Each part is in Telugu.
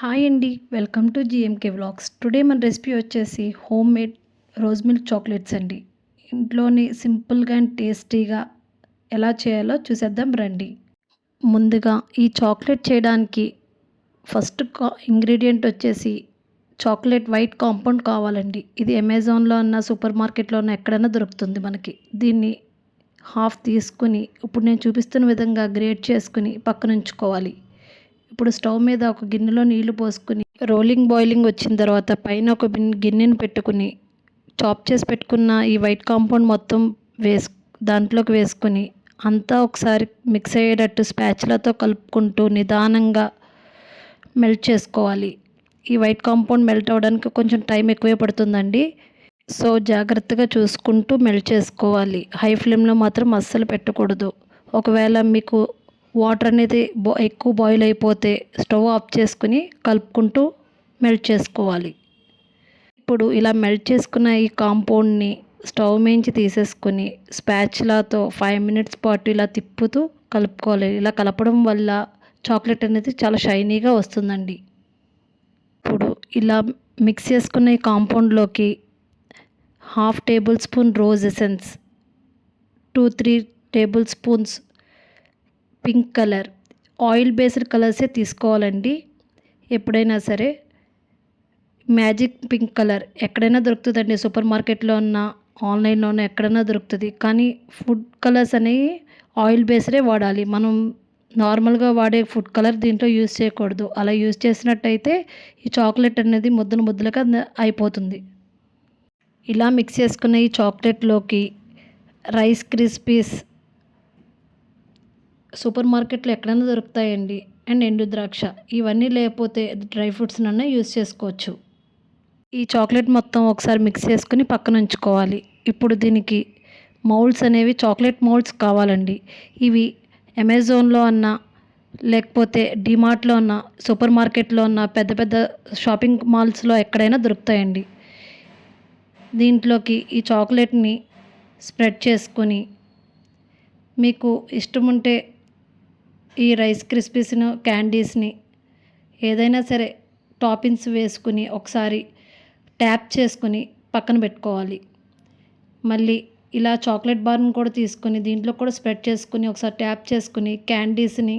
హాయ్ అండి welcome to GMK vlogs. Today మన రెసిపీ వచ్చేసి home made rose milk chocolates అండి. ఇంట్లోని సింపుల్గా అండ్ టేస్టీగా ఎలా చేయాలో చూసేద్దాం రండి. ముందుగా ఈ చాక్లెట్ చేయడానికి ఫస్ట్ కా ఇంగ్రీడియంట్ వచ్చేసి చాక్లెట్ వైట్ కాంపౌండ్ కావాలండి. ఇది అమెజాన్లో అన్న సూపర్ మార్కెట్లో ఉన్న ఎక్కడైనా దొరుకుతుంది మనకి. దీన్ని హాఫ్ తీసుకుని ఇప్పుడు నేను చూపిస్తున్న విధంగా గ్రేట్ చేసుకుని పక్కన ఉంచుకోవాలి ఇప్పుడు స్టవ్ మీద ఒక గిన్నెలో నీళ్ళు పోసుకుని రోలింగ్ బాయిలింగ్ వచ్చిన తర్వాత పైన ఒక గిన్నెను పెట్టుకుని చాప్ చేసి పెట్టుకున్న ఈ వైట్ కాంపౌండ్ మొత్తం వేసు దాంట్లోకి వేసుకుని అంతా ఒకసారి మిక్స్ అయ్యేటట్టు స్పాచులతో కలుపుకుంటూ నిదానంగా మెల్ట్ చేసుకోవాలి. ఈ వైట్ కాంపౌండ్ మెల్ట్ అవ్వడానికి కొంచెం టైం ఎక్కువే పడుతుందండి. సో జాగ్రత్తగా చూసుకుంటూ మెల్ట్ చేసుకోవాలి. హై ఫ్లేమ్లో మాత్రం అస్సలు పెట్టకూడదు. ఒకవేళ మీకు వాటర్ అనేది బా ఎక్కువ బాయిల్ అయిపోతే స్టవ్ ఆఫ్ చేసుకుని కలుపుకుంటూ మెల్ట్ చేసుకోవాలి. ఇప్పుడు ఇలా మెల్ట్ చేసుకున్న ఈ కాంపౌండ్ని స్టవ్ మించి తీసేసుకుని స్పాచ్లాతో ఫైవ్ మినిట్స్ పాటు ఇలా తిప్పుతూ కలుపుకోవాలి. ఇలా కలపడం వల్ల చాక్లెట్ అనేది చాలా షైనీగా వస్తుందండి. ఇప్పుడు ఇలా మిక్స్ చేసుకున్న ఈ కాంపౌండ్లోకి half table spoon rose essence two three table spoons pink colour. Oil based కలర్సే తీసుకోవాలండి. ఎప్పుడైనా సరే. మ్యాజిక్ పింక్ కలర్ ఎక్కడైనా దొరుకుతుందండి. సూపర్ మార్కెట్లో ఉన్న ఆన్లైన్లో ఉన్న ఎక్కడైనా దొరుకుతుంది. కానీ ఫుడ్ కలర్స్ అనేవి ఆయిల్ బేస్డే వాడాలి. మనం నార్మల్గా వాడే ఫుడ్ కలర్ దీంట్లో యూజ్ చేయకూడదు. అలా యూజ్ చేసినట్టయితే ఈ చాక్లెట్ అనేది ముద్దలు ముద్దలుగా అయిపోతుంది. ఇలా మిక్స్ చేసుకున్న ఈ చాక్లెట్లోకి రైస్ క్రిస్పీస్ సూపర్ మార్కెట్లో ఎక్కడైనా దొరుకుతాయండి. అండ్ ఎండు ద్రాక్ష. ఇవన్నీ లేకపోతే డ్రై ఫ్రూట్స్ నన్నా యూజ్ చేసుకోవచ్చు. ఈ చాక్లెట్ మొత్తం ఒకసారి మిక్స్ చేసుకుని పక్కన ఉంచుకోవాలి. ఇప్పుడు దీనికి మౌల్డ్స్ అనేవి చాక్లెట్ మౌల్డ్స్ కావాలండి. ఇవి అమెజాన్లో అన్న లేకపోతే డిమార్ట్లో ఉన్న సూపర్ మార్కెట్లో ఉన్న పెద్ద పెద్ద షాపింగ్ మాల్స్లో ఎక్కడైనా దొరుకుతాయండి. దీంట్లోకి ఈ చాక్లెట్ని స్ప్రెడ్ చేసుకొని మీకు ఇష్టం ఉంటే ఈ రైస్ క్రిస్పీస్ను క్యాండీస్ని ఏదైనా సరే టాపింగ్స్ వేసుకుని ఒకసారి ట్యాప్ చేసుకుని పక్కన పెట్టుకోవాలి. మళ్ళీ ఇలా చాక్లెట్ బార్ని కూడా తీసుకుని దీంట్లో కూడా స్ప్రెడ్ చేసుకుని ఒకసారి ట్యాప్ చేసుకుని క్యాండీస్ని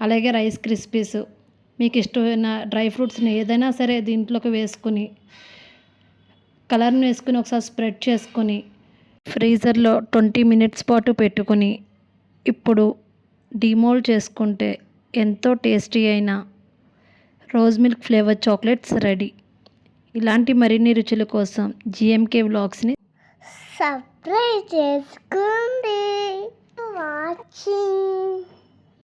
అలాగే రైస్ క్రిస్పీస్ మీకు ఇష్టమైన డ్రై ఫ్రూట్స్ని ఏదైనా సరే దీంట్లోకి వేసుకుని కలర్ని వేసుకుని ఒకసారి స్ప్రెడ్ చేసుకుని ఫ్రీజర్లో ట్వంటీ మినిట్స్ పాటు పెట్టుకుని ఇప్పుడు డిమోల్డ్ చేసుకుంటే ఎంతో టేస్టీ అయిన rose milk flavour chocolates ready. ఇలాంటి మరిన్ని రుచుల కోసం జిఎంకే వ్లాగ్స్ని సబ్స్క్రైబ్ చేసుకోండి వాచింగ్.